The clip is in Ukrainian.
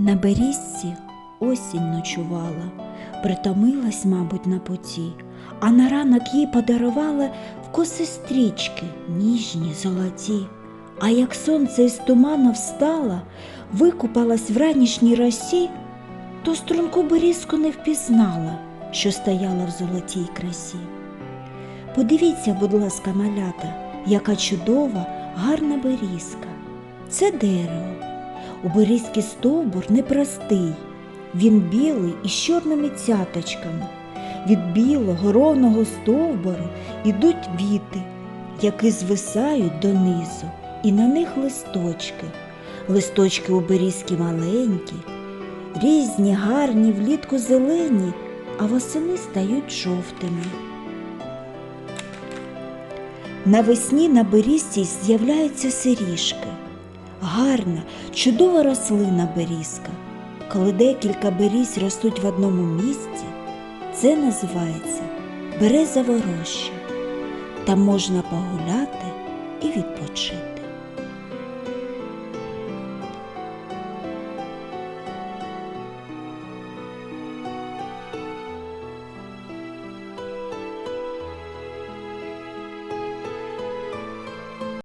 На берізці осінь ночувала, притомилась, мабуть, на путі, а на ранок їй подарувала в коси стрічки ніжні, золоті. А як сонце із туману встала, викупалась в ранішній росі, то струнку берізку не впізнала, що стояла в золотій красі. Подивіться, будь ласка, малята, яка чудова, гарна берізка. Це дерево. У берізки стовбур непростий. Він білий із чорними цяточками. Від білого ровного стовбуру ідуть віти, які звисають донизу, і на них листочки. Листочки у берізки маленькі, різні, гарні, влітку зелені, а восени стають жовтими. Навесні на берізці з'являються сиріжки. Гарна, чудова рослина берізка. Коли декілька берізь ростуть в одному місці, це називається березова роща. Там можна погуляти і відпочити.